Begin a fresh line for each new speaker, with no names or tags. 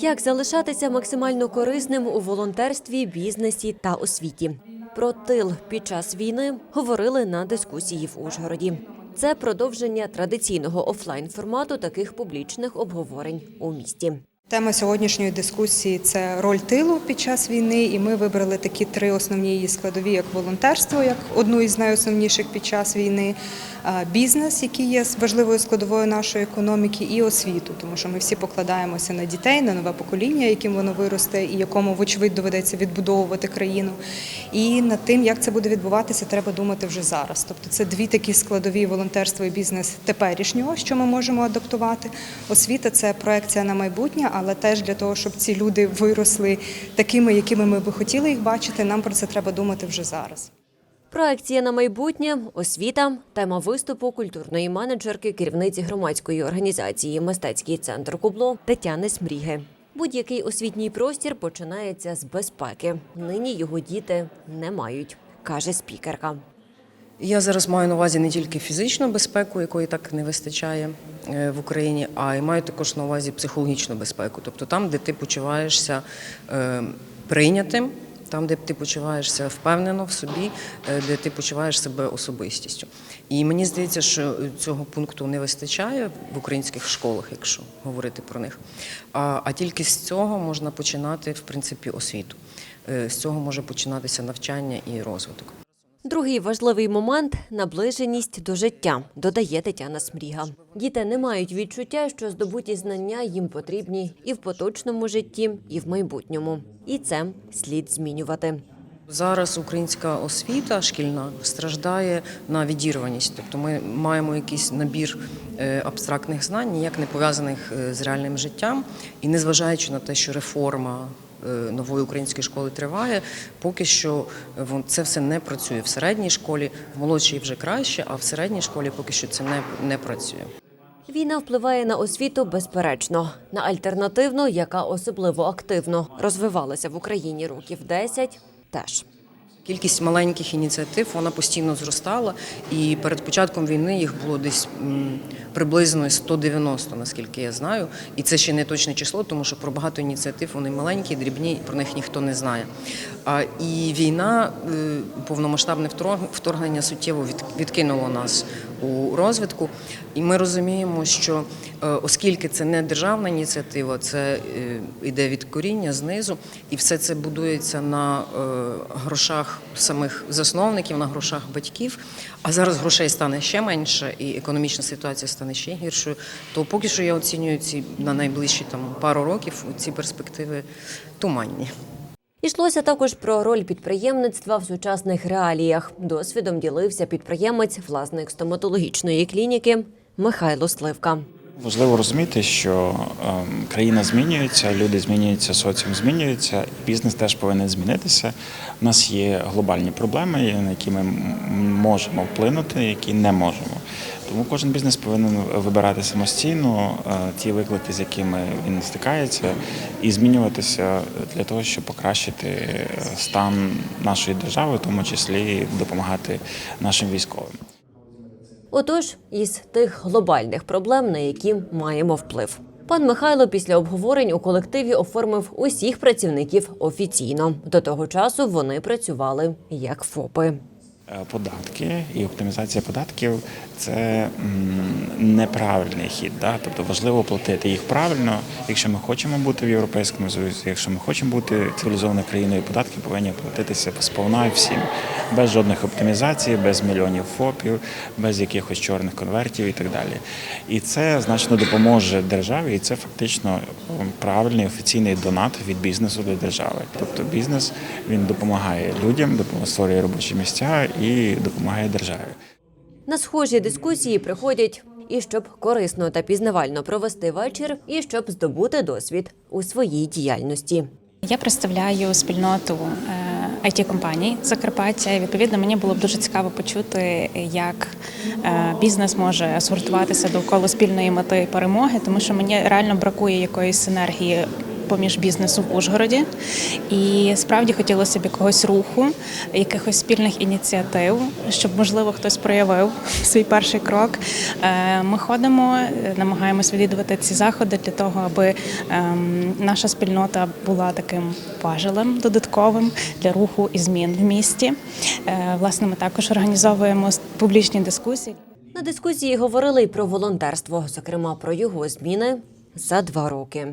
Як залишатися максимально корисним у волонтерстві, бізнесі та освіті? Про тил під час війни говорили на дискусії в Ужгороді. Це продовження традиційного офлайн формату таких публічних обговорень у місті.
Тема сьогоднішньої дискусії це роль тилу під час війни, і ми вибрали такі три основні її складові, як волонтерство, як одну із найосновніших під час війни, бізнес, який є важливою складовою нашої економіки, і освіту, тому що ми всі покладаємося на дітей, на нове покоління, яким воно виросте, і якому, вочевидь, доведеться відбудовувати країну. І над тим, як це буде відбуватися, треба думати вже зараз. Тобто, це дві такі складові волонтерство і бізнес теперішнього, що ми можемо адаптувати. Освіта це проекція на майбутнє, але теж для того, щоб ці люди виросли такими, якими ми би хотіли їх бачити, нам про це треба думати вже зараз.
Проекція на майбутнє, освіта, тема виступу культурної менеджерки, керівниці громадської організації Мистецький центр Кубло Тетяни Смріги. Будь-який освітній простір починається з безпеки. Нині його діти не мають, каже спікерка.
Я зараз маю на увазі не тільки фізичну безпеку, якої так не вистачає е, в Україні, а й маю також на увазі психологічну безпеку. Тобто там, де ти почуваєшся е, прийнятим, там, де ти почуваєшся впевнено в собі, е, де ти почуваєш себе особистістю. І мені здається, що цього пункту не вистачає в українських школах, якщо говорити про них. А, а тільки з цього можна починати в принципі освіту. З цього може починатися навчання і розвиток.
Другий важливий момент наближеність до життя, додає Тетяна Смріга. Діти не мають відчуття, що здобуті знання їм потрібні і в поточному житті, і в майбутньому. І це слід змінювати.
Зараз українська освіта шкільна страждає на відірваність. Тобто ми маємо якийсь набір е, абстрактних знань, ніяк не пов'язаних е, з реальним життям. І незважаючи на те, що реформа нової української школи триває, поки що е, це все не працює в середній школі, в молодшій вже краще, а в середній школі поки що це не, не працює.
Війна впливає на освіту безперечно, на альтернативну, яка особливо активно розвивалася в Україні років 10, теж.
Кількість маленьких ініціатив вона постійно зростала, і перед початком війни їх було десь приблизно 190, наскільки я знаю. І це ще не точне число, тому що про багато ініціатив вони маленькі, дрібні, про них ніхто не знає. І війна, е, повномасштабне вторг- вторгнення суттєво відкинуло нас у розвитку. І ми розуміємо, що е, оскільки це не державна ініціатива, це е, йде від коріння знизу, і все це будується на е, грошах самих засновників, на грошах батьків. А зараз грошей стане ще менше, і економічна ситуація стане ще гіршою. То поки що я оцінюю ці на найближчі там пару років ці перспективи туманні.
Ішлося також про роль підприємництва в сучасних реаліях. Досвідом ділився підприємець, власник стоматологічної клініки Михайло Сливка.
Важливо розуміти, що ем, країна змінюється, люди змінюються, соціум змінюється, бізнес теж повинен змінитися. У нас є глобальні проблеми, на які ми можемо вплинути, які не можемо. Тому кожен бізнес повинен вибирати самостійно е, ті виклики, з якими він стикається, і змінюватися для того, щоб покращити е, стан нашої держави, в тому числі допомагати нашим військовим.
Отож, із тих глобальних проблем, на які маємо вплив. Пан Михайло після обговорень у колективі оформив усіх працівників офіційно. До того часу вони працювали як ФОПи.
Е, Податки і оптимізація податків це неправильний хід. Да? Тобто важливо платити їх правильно. Якщо ми хочемо бути в Європейському Союзі, якщо ми хочемо бути цивілізованою країною, податки повинні платитися сповна всім, без жодних оптимізацій, без мільйонів ФОПів, без якихось чорних конвертів і так далі. І це значно допоможе державі, і це фактично правильний офіційний донат від бізнесу до держави. Тобто бізнес він допомагає людям, створює робочі місця і допомагає державі.
На схожі дискусії приходять і щоб корисно та пізнавально провести вечір, і щоб здобути досвід у своїй діяльності.
Я представляю спільноту it компаній Закарпаття. І відповідно мені було б дуже цікаво почути, як е, бізнес може згуртуватися довкола спільної мети перемоги, тому що мені реально бракує якоїсь синергії поміж бізнесу в Ужгороді. І справді хотілося б якогось руху, якихось спільних ініціатив, щоб можливо хтось проявив свій перший крок. Е, Ми ходимо, намагаємось відвідувати ці заходи для того, аби ем, наша спільнота була таким важелем додатковим для руху і змін в місті. Е, Власне, ми також організовуємо публічні дискусії.
На дискусії говорили й про волонтерство, зокрема про його зміни за два роки.